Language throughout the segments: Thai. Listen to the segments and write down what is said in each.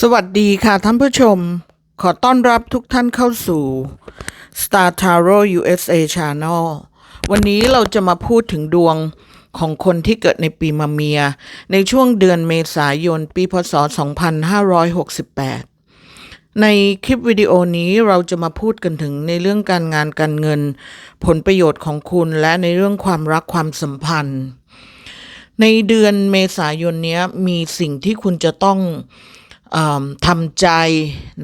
สวัสดีค่ะท่านผู้ชม ขอต้อนรับทุกท่านเข้าสู่ Star Tarot USA Channel วันนี้เราจะมาพูดถึงดวงของคนที่เกิดในปีมะเมีย ในช่วงเดือนเมษายนปีพศ 2568 ในคลิปวิดีโอนี้เราจะมาพูดกันถึงในเรื่องการงานการเงิน ผลประโยชน์ของคุณและในเรื่องความรักความสัมพันธ์ ในเดือนเมษายนนี้มีสิ่งที่คุณจะต้อง ทำใจ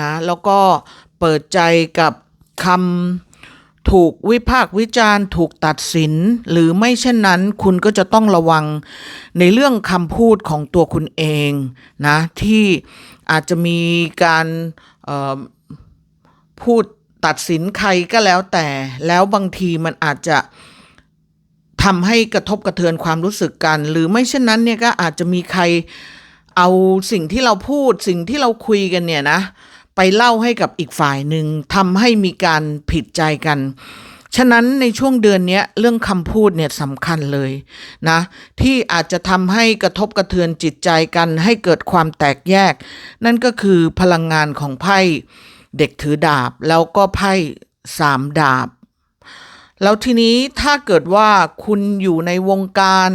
นะแล้วก็เปิดใจกับคำถูกวิพากษ์วิจารณ์ ถูกตัดสิน หรือไม่เช่นนั้นคุณก็จะต้องระวังในเรื่องคำพูดของตัวคุณเองนะที่อาจจะมีการพูดตัดสินใครก็แล้วแต่แล้วบางทีมันอาจจะทำให้กระทบกระเทือนความรู้สึกกัน หรือไม่เช่นนั้นเนี่ยก็อาจจะมีใคร เอาสิ่งที่เราพูดสิ่งที่เราคุยกันเนี่ยนะ ไปเล่าให้กับอีกฝ่ายหนึ่งทำให้มีการผิดใจกัน ฉะนั้นในช่วงเดือนนี้เรื่องคำพูดเนี่ยสำคัญเลยนะ ที่อาจจะทำให้กระทบกระเทือนจิตใจกัน ให้เกิดความแตกแยก นั่นก็คือพลังงานของไพ่เด็กถือดาบ แล้วก็ไพ่สามดาบ แล้วทีนี้ถ้าเกิดว่าคุณอยู่ในวงการ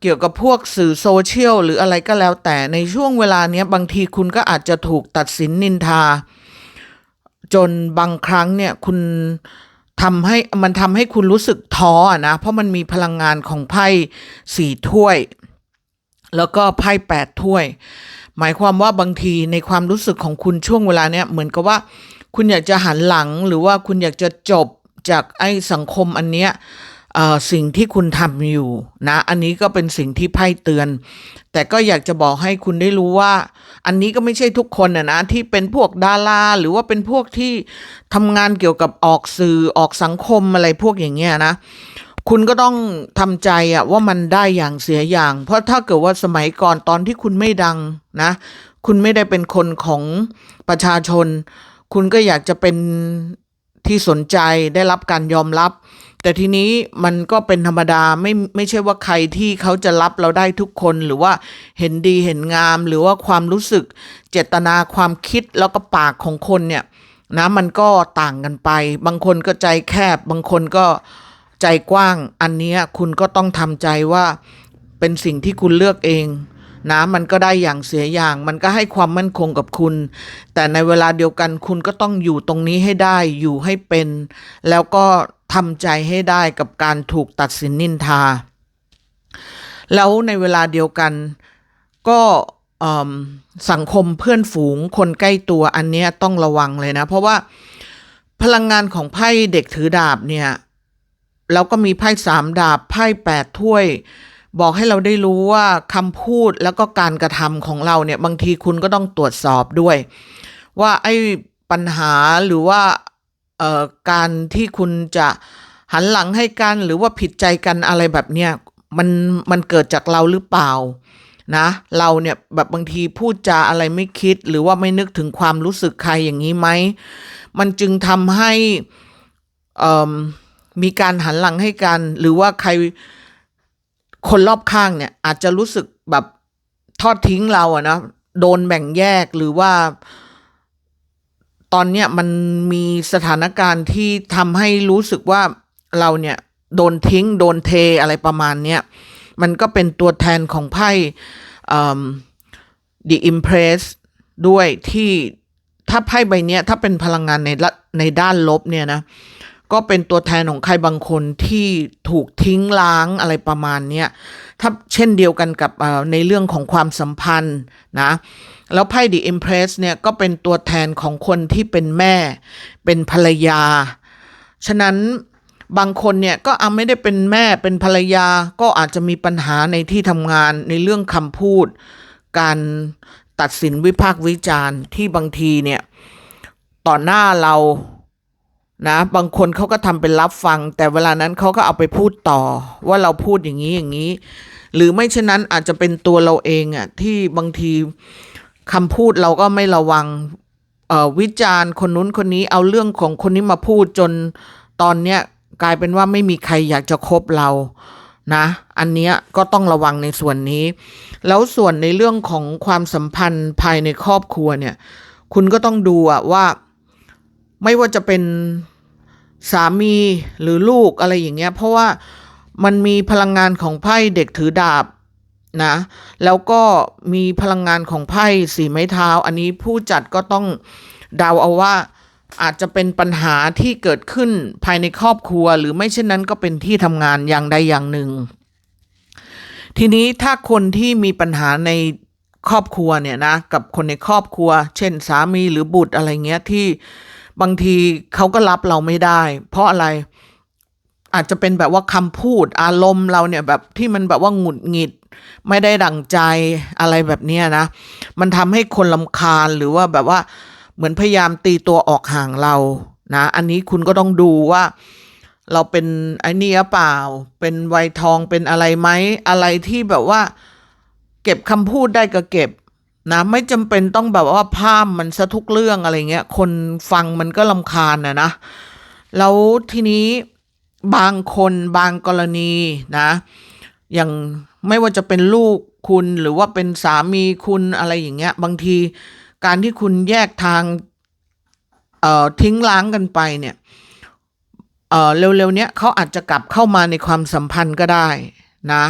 เกี่ยวกับพวกสื่อโซเชียลหรืออะไรก็แล้วแต่ในช่วงเวลาเนี้ยบางทีคุณก็อาจจะถูกตัดสินนินทา จนบางครั้งเนี่ยคุณทำให้มันทำให้คุณรู้สึกท้อนะเพราะมันมีพลังงานของไพ่สี่ถ้วย แล้วก็ไพ่แปดถ้วย หมายความว่าบางทีในความรู้สึกของคุณช่วงเวลาเนี้ยเหมือนกับว่า คุณอยากจะหันหลังหรือว่าคุณอยากจะจบจากไอ้สังคมอันเนี้ย สิ่งที่คุณทำอยู่นะ อันนี้ก็เป็นสิ่งที่ไพ่เตือน แต่ก็อยากจะบอกให้คุณได้รู้ว่า อันนี้ก็ไม่ใช่ทุกคนนะนะ ที่เป็นพวกดาราหรือว่าเป็นพวกที่ทำงานเกี่ยวกับออกสื่อออกสังคมอะไรพวกอย่างเงี้ยนะ คุณก็ต้องทำใจอะว่ามันได้อย่างเสียอย่าง เพราะถ้าเกิดว่าสมัยก่อนตอนที่คุณไม่ดังนะ คุณไม่ได้เป็นคนของประชาชน คุณก็อยากจะเป็นที่สนใจได้รับการยอมรับ แต่ทีนี้มันก็เป็นธรรมดาไม่ไม่ใช่ว่าใครที่เขาจะรับเราได้ทุกคนหรือว่าเห็นดีเห็นงาม หรือว่าความรู้สึกเจตนาความคิดแล้วก็ปากของคนเนี่ยนะมันก็ต่างกันไป บางคนก็ใจแคบ บางคนก็ใจกว้าง อันเนี้ยคุณก็ต้องทำใจว่าเป็นสิ่งที่คุณเลือกเองนะมันก็ได้อย่างเสียอย่าง มันก็ให้ความมั่นคงกับคุณ แต่ในเวลาเดียวกันคุณก็ต้องอยู่ตรงนี้ให้ได้อยู่ให้เป็น แล้วก็ ทำใจให้ได้กับการถูกตัดสินนินทา แล้วในเวลาเดียวกันก็สังคมเพื่อนฝูงคนใกล้ตัวอันเนี้ยต้องระวังเลยนะ เพราะว่าพลังงานของไพ่เด็กถือดาบเนี่ยแล้วก็มีไพ่สามดาบไพ่แปดถ้วย บอกให้เราได้รู้ว่าคำพูดแล้วก็การกระทำของเราเนี่ย บางทีคุณก็ต้องตรวจสอบด้วย ว่าไอ้ปัญหาหรือว่า การที่คุณจะหันหลังให้กันหรือว่าผิดใจกันอะไรแบบเนี้ยมันมันเกิดจากเราหรือเปล่านะเราเนี่ยแบบบางทีพูดจาอะไรไม่คิด หรือว่าไม่นึกถึงความรู้สึกใครอย่างนี้ไหมมันจึงทำให้อ่มมีการหันหลังให้กัน หรือว่าใครคนรอบข้างเนี่ยอาจจะรู้สึกแบบทอดทิ้งเราอะนะโดนแบ่งแยกหรือว่า ตอนเนี้ยมันมีสถานการณ์ที่ทำให้รู้สึกว่าเราเนี่ยโดนทิ้งโดนเทอะไรประมาณเนี้ยมันก็เป็นตัวแทนของไพ่เอิ่ม The Impress ด้วยที่ถ้าไพ่ใบเนี้ยถ้าเป็นพลังงานในละในด้านลบเนี่ยนะก็เป็นตัวแทนของใครบางคนที่ถูกทิ้งล้างอะไรประมาณเนี้ยถ้าเช่นเดียวกันกับเอ่อในเรื่องของความสัมพันธ์นะ แล้วไพ่ The Empress เนี่ยก็เป็นตัวแทนของคนที่เป็นแม่ เป็นภรรยา ฉะนั้นบางคนเนี่ยก็อาไม่ได้เป็นแม่เป็นภรรยาก็อาจจะมีปัญหาในที่ทำงานในเรื่องคำพูด การตัดสินวิพากษ์วิจารณ์ที่บางทีเนี่ยต่อหน้าเรานะบางคนเขาก็ทำเป็นรับฟัง แต่เวลานั้นเขาก็เอาไปพูดต่อ ว่าเราพูดอย่างนี้อย่างนี้ หรือไม่เช่นนั้นอาจจะเป็นตัวเราเองอะที่บางที คำพูดเราก็ไม่ระวังวิจารณ์คนนู้นคนนี้เอาเรื่องของคนนี้มาพูดจนตอนเนี้ยกลายเป็นว่าไม่มีใครอยากจะคบเรานะ อันเนี้ยก็ต้องระวังในส่วนนี้ แล้วส่วนในเรื่องของความสัมพันธ์ภายในครอบครัวเนี่ย คุณก็ต้องดูอะว่า ไม่ว่าจะเป็นสามีหรือลูกอะไรอย่างเงี้ย เพราะว่ามันมีพลังงานของไพ่เด็กถือดาบ นะ แล้วก็มีพลังงานของไพ่สีไม้เท้า อันนี้ผู้จัดก็ต้องเดาเอาว่าอาจจะเป็นปัญหาที่เกิดขึ้นภายในครอบครัว หรือไม่เช่นนั้นก็เป็นที่ทำงานอย่างใดอย่างหนึ่ง ทีนี้ถ้าคนที่มีปัญหาในครอบครัวเนี่ยนะกับคนในครอบครัว เช่นสามีหรือบุตรอะไรเงี้ยที่บางทีเขาก็รับเราไม่ได้ เพราะอะไร อาจจะเป็นแบบว่าคำพูดอารมณ์เราเนี่ยแบบที่มันแบบว่าหงุดหงิด ไม่ได้ดั่งใจอะไรแบบนี้นะ มันทำให้คนลำคาญหรือว่าแบบว่าเหมือนพยายามตีตัวออกห่างเรานะ อันนี้คุณก็ต้องดูว่า เราเป็นไอ้นี่หรือเปล่า เป็นไวทองเป็นอะไรไหมอะไรที่แบบว่า เก็บคำพูดได้ก็เก็บนะไม่จำเป็นต้องแบบว่าพามมันซะทุกเรื่องอะไรเงี้ย คนฟังมันก็ลำคาญนะนะ แล้วทีนี้ บางคนบางกรณีนะ อย่างไม่ว่าจะเป็นลูกคุณหรือว่าเป็นสามีคุณอะไรอย่างเงี้ย บางทีการที่คุณแยกทางเอ่อทิ้งล้างกันไปเนี่ยเอ่อเร็วๆเนี้ยเขาอาจจะกลับเข้ามาในความสัมพันธ์ก็ได้นะ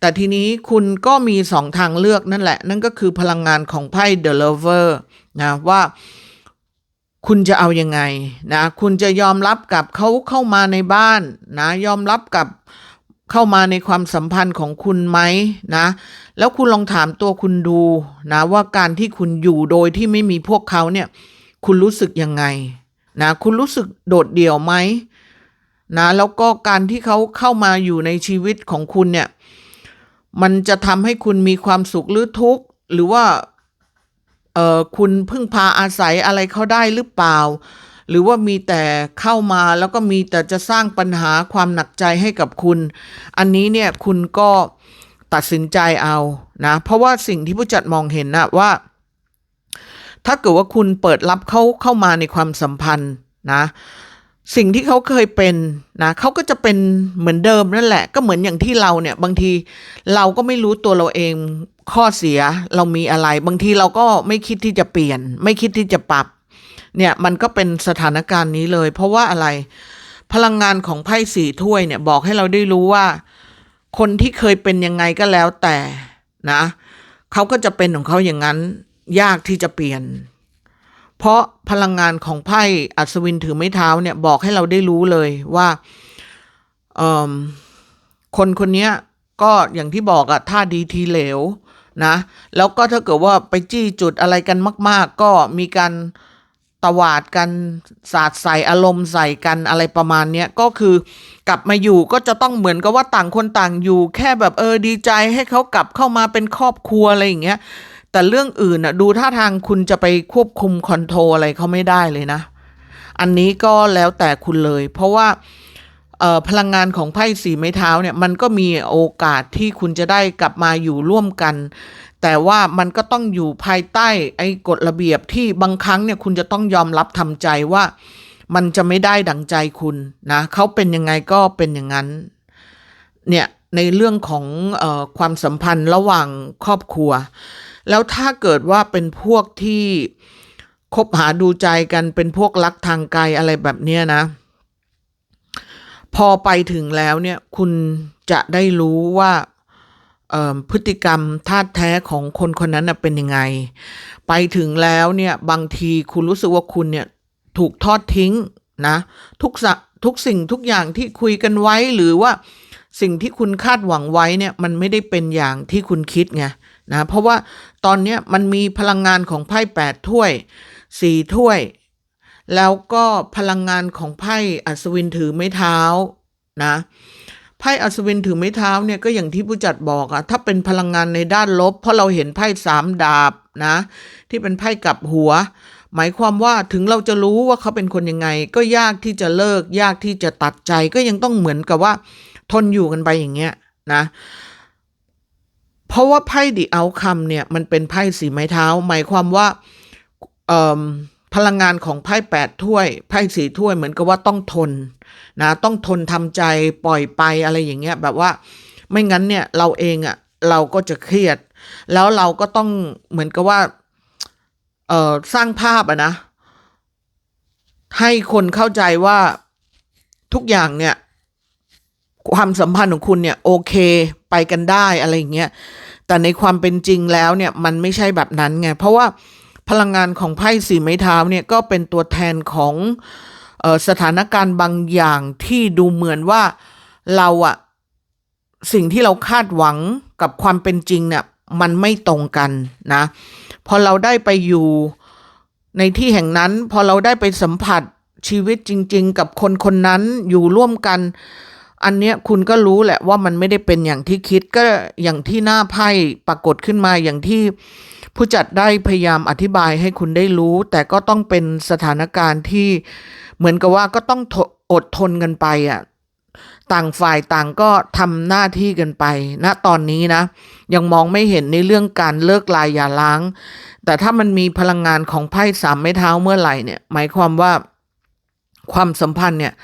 แต่ทีนี้คุณก็มีสองทางเลือกนั่นแหละ นั่นก็คือพลังงานของไพ่ The Lover นะว่า คุณจะเอายังไงนะคุณจะยอมรับกับเขาเข้ามาในบ้านนะยอมรับกับเข้ามาในความสัมพันธ์ของคุณไหมนะ แล้วคุณลองถามตัวคุณดูนะว่าการที่คุณอยู่โดยที่ไม่มีพวกเขาเนี่ยคุณรู้สึกยังไงนะคุณรู้สึกโดดเดี่ยวไหมนะแล้วก็การที่เขาเข้ามาอยู่ในชีวิตของคุณเนี่ยมันจะทำให้คุณมีความสุขหรือทุกข์หรือว่า เออคุณพึ่งพาอาศัยอะไรเขาได้หรือเปล่า หรือว่ามีแต่เข้ามาแล้วก็มีแต่จะสร้างปัญหาความหนักใจให้กับคุณ อันนี้เนี่ยคุณก็ตัดสินใจเอานะ เพราะว่าสิ่งที่ผู้จัดมองเห็นนะว่า ถ้าเกิดว่าคุณเปิดรับเขาเข้ามาในความสัมพันธ์นะสิ่งที่เขาเคยเป็นนะเขาก็จะเป็นเหมือนเดิมนั่นแหละ ก็เหมือนอย่างที่เราเนี่ย บางทีเราก็ไม่รู้ตัวเราเอง ข้อเสียเรามีอะไร บางทีเราก็ไม่คิดที่จะเปลี่ยน ไม่คิดที่จะปรับ เนี่ยมันก็เป็นสถานการณ์นี้เลย เพราะว่าอะไร พลังงานของไพ่สี่ถ้วยเนี่ยบอกให้เราได้รู้ว่า คนที่เคยเป็นยังไงก็แล้วแต่นะเขาก็จะเป็นของเขาอย่างนั้น ยากที่จะเปลี่ยน เพราะพลังงานของไพ่อัศวินถือไม้เท้าเนี่ยบอกให้เราได้รู้เลยว่าเออคนคนนี้ก็อย่างที่บอกอะท่าดีทีเหลว นะแล้วก็ถ้าเกิดว่าไปจี้จุดอะไรกันมาก ๆ ก็มีการตวาดกันสาดใส่อารมณ์ใส่กันอะไรประมาณเนี้ยก็คือกลับมาอยู่ก็จะต้องเหมือนกับว่าต่างคนต่างอยู่ แค่แบบเออดีใจให้เขากลับเข้ามาเป็นครอบครัวอะไรอย่างเงี้ยแต่เรื่องอื่นอะดูท่าทางคุณจะไปควบคุมคอนโทรลอะไรเขาไม่ได้เลยนะ อันนี้ก็แล้วแต่คุณเลย เพราะว่า พลังงานของไพ่สีไม้เท้าเนี่ยมันก็มีโอกาสที่คุณจะได้กลับมาอยู่ร่วมกัน แต่ว่ามันก็ต้องอยู่ภายใต้ไอ้กฎระเบียบที่บางครั้งเนี่ยคุณจะต้องยอมรับทำใจว่า มันจะไม่ได้ดังใจคุณนะเขาเป็นยังไงก็เป็นอย่างนั้นเนี่ยในเรื่องของออความสัมพันธ์ระหว่างครอบครัว แล้วถ้าเกิดว่าเป็นพวกที่คบหาดูใจกันเป็นพวกรักทางไกลอะไรแบบเนี้ยนะ พอไปถึงแล้วเนี่ยคุณจะได้รู้ว่าพฤติกรรมท่าแท้ของคนคนนั้นเป็นยังไง ไปถึงแล้วเนี่ยบางทีคุณรู้สึกว่าคุณเนี่ยถูกทอดทิ้งนะทุกสะทุกสิ่งทุกอย่างที่คุยกันไว้หรือว่าสิ่งที่คุณคาดหวังไว้เนี่ยมันไม่ได้เป็นอย่างที่คุณคิดไงนะเพราะว่าตอนนี้มันมีพลังงานของไพ่แปดถ้วยสี่ถ้วย แล้วก็พลังงานของไพ่อัศวินถือไม้เท้านะไพ่อัศวินถือไม้เท้าเนี่ยก็อย่างที่ผู้จัดบอกอะถ้าเป็นพลังงานในด้านลบ เพราะเราเห็นไพ่สามดาบนะ ที่เป็นไพ่กับหัว หมายความว่าถึงเราจะรู้ว่าเขาเป็นคนยังไง ก็ยากที่จะเลิก ยากที่จะตัดใจก็ยังต้องเหมือนกับว่า ทนอยู่กันไปอย่างเงี้ยนะเพราะว่าไพ่ดิเอาคำเนี่ยมันเป็นไพ่สีไม้เท้า หมายความว่าเอ่อ พลังงานของไพ่แปดถ้วยไพ่สีถ้วยเหมือนกับว่าต้องทนนะต้องทนทำใจปล่อยไปอะไรอย่างเงี้ยแบบว่าไม่งั้นเนี่ยเราเองอะ่ะเราก็จะเครียด แล้วเราก็ต้องเหมือนกับว่าเอ่อสร้างภาพอะนะ ให้คนเข้าใจว่าทุกอย่างเนี่ย ความสัมพันธ์ของคุณเนี่ย โอเคไปกันได้อะไรอย่างเงี้ยแต่ในความเป็นจริงแล้วเนี่ย มันไม่ใช่แบบนั้นไง เพราะว่า พลังงานของไพ่สีไม้เท้าเนี่ยก็เป็นตัวแทนของออสถานการณ์บางอย่างที่ดูเหมือนว่าเราอะสิ่งที่เราคาดหวังกับความเป็นจริงเนี่ยมันไม่ตรงกันนะพอเราได้ไปอยู่ในที่แห่งนั้น พอเราได้ไปสัมผัสชีวิตจริง ๆ กับคนคนนั้นอยู่ร่วมกัน อันเนี้ยคุณก็รู้แหละว่ามันไม่ได้เป็นอย่างที่คิดก็อย่างที่หน้าไพ่ปรากฏขึ้นมาอย่างที่ผู้จัดได้พยายามอธิบายให้คุณได้รู้ แต่ก็ต้องเป็นสถานการณ์ที่เหมือนกับว่าก็ต้องอดทนกันไปอะต่างฝ่ายต่างก็ทำหน้าที่กันไปณนะตอนนี้นะ ยังมองไม่เห็นในเรื่องการเลิกลายอย่าล้าง แต่ถ้ามันมีพลังงานของไพ่สามไม้เท้าเมื่อไหร่เนี่ย หมายความว่าความสัมพันธ์เนี่ย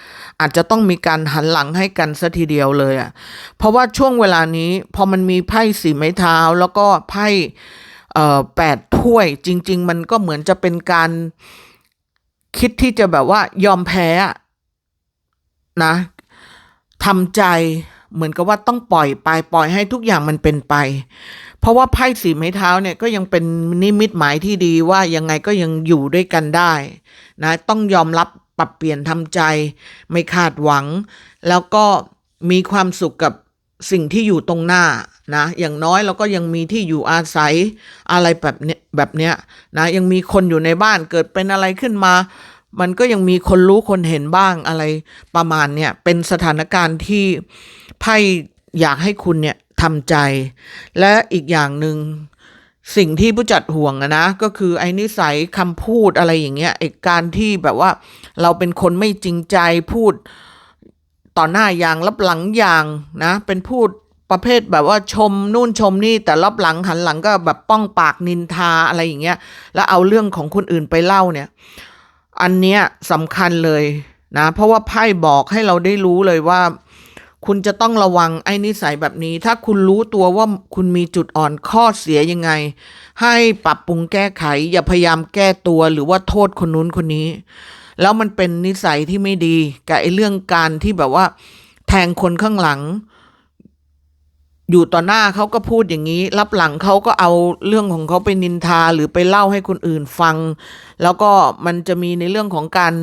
อาจจะต้องมีการหันหลังให้กันซะทีเดียวเลยอะ่ะเพราะว่าช่วงเวลานี้พอมันมีไพ่สีไม้เท้าแล้วก็ไพ่แปดถ้วยจริง ๆ มันก็เหมือนจะเป็นการคิดที่จะแบบว่ายอมแพ้นะทำใจเหมือนกับว่าต้องปล่อยไปปล่อยให้ทุกอย่างมันเป็นไป เพราะว่าไพ่สีไม้เท้าเนี่ยก็ยังเป็นนิมิตหมายที่ดีว่ายังไงก็ยังอยู่ด้วยกันได้ นะ ต้องยอมรับ ปรับเปลี่ยนทำใจ ไม่คาดหวัง แล้วก็มีความสุขกับสิ่งที่อยู่ตรงหน้านะอย่างน้อยเราก็ยังมีที่อยู่อาศัยอะไรแบบเนี้ยแบบเนี้ยนะยังมีคนอยู่ในบ้านเกิดเป็นอะไรขึ้นมา มันก็ยังมีคนรู้คนเห็นบ้างอะไรประมาณเนี่ยเป็นสถานการณ์ที่ไพ่อยากให้คุณเนี่ยทำใจ และอีกอย่างหนึ่ง สิ่งที่ผู้จัดห่วงนะ ก็คือไอ้นิสัยคำพูดอะไรอย่างเงี้ยไอ้การที่แบบว่า เราเป็นคนไม่จริงใจพูดต่อหน้าอย่างรับหลังอย่างนะ เป็นพูดประเภทแบบว่าชมนู่นชมนี่แต่รับหลังหันหลังก็แบบป้องปากนินทาอะไรอย่างเงี้ยแล้วเอาเรื่องของคนอื่นไปเล่าเนี่ย อันเนี้ยสำคัญเลยนะ เพราะว่าไพ่บอกให้เราได้รู้เลยว่า คุณจะต้องระวังไอ้นิสัยแบบนี้ ถ้าคุณรู้ตัวว่าคุณมีจุดอ่อนข้อเสียยังไง ให้ปรับปรุงแก้ไข อย่าพยายามแก้ตัวหรือว่าโทษคนนู้นคนนี้ แล้วมันเป็นนิสัยที่ไม่ดี กับไอ้เรื่องการที่แบบว่า แทงคนข้างหลัง อยู่ต่อหน้าเขาก็พูดอย่างนี้ รับหลังเขาก็เอาเรื่องของเขาไปนินทาหรือไปเล่าให้คนอื่นฟัง แล้วก็มันจะมีในเรื่องของการ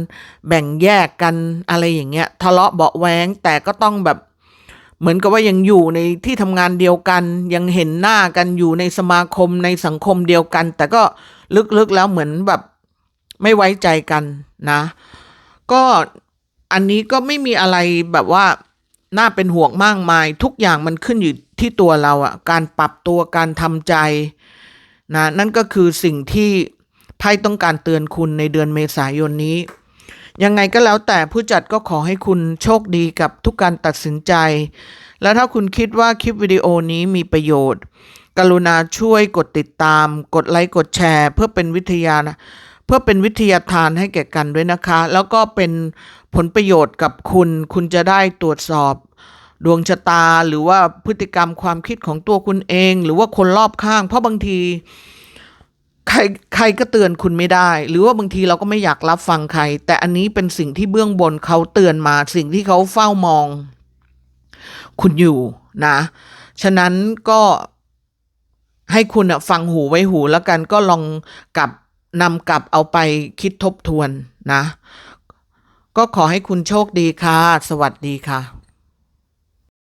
แบ่งแยกกันอะไรอย่างเงี้ย ทะเลาะเบาะแว้งแต่ก็ต้องแบบ เหมือนกับว่ายังอยู่ในที่ทำงานเดียวกัน ยังเห็นหน้ากันอยู่ในสมาคมในสังคมเดียวกัน แต่ก็ลึกๆแล้วเหมือนแบบไม่ไว้ใจกันนะ ก็อันนี้ก็ไม่มีอะไรแบบว่าน่าเป็นห่วงมากมาย ทุกอย่างมันขึ้นอยู่ที่ตัวเราอะการปรับตัวการทำใจนะนั่นก็คือสิ่งที่ไพ่ต้องการเตือนคุณในเดือนเมษายนนี้ ยังไงก็แล้วแต่ผู้จัดก็ขอให้คุณโชคดีกับทุกการตัดสินใจ แล้วถ้าคุณคิดว่าคลิปวิดีโอนี้มีประโยชน์ กรุณาช่วยกดติดตาม กดไลค์กดแชร์ เพื่อเป็นวิทยานะเพื่อเป็นวิทยาทานให้แก่กันด้วยนะคะ แล้วก็เป็นผลประโยชน์กับคุณ คุณจะได้ตรวจสอบดวงชะตาหรือว่าพฤติกรรมความคิดของตัวคุณเอง หรือว่าคนรอบข้าง เพราะบางที ใครใครก็เตือนคุณไม่ได้ หรือว่าบางทีเราก็ไม่อยากรับฟังใคร แต่อันนี้เป็นสิ่งที่เบื้องบนเขาเตือนมา สิ่งที่เขาเฝ้ามอง คุณอยู่นะ ฉะนั้นก็ให้คุณฟังหูไว้หูแล้วกันก็ลองกลับนำกลับเอาไปคิดทบทวนนะ ก็ขอให้คุณโชคดีค่ะ สวัสดีค่ะ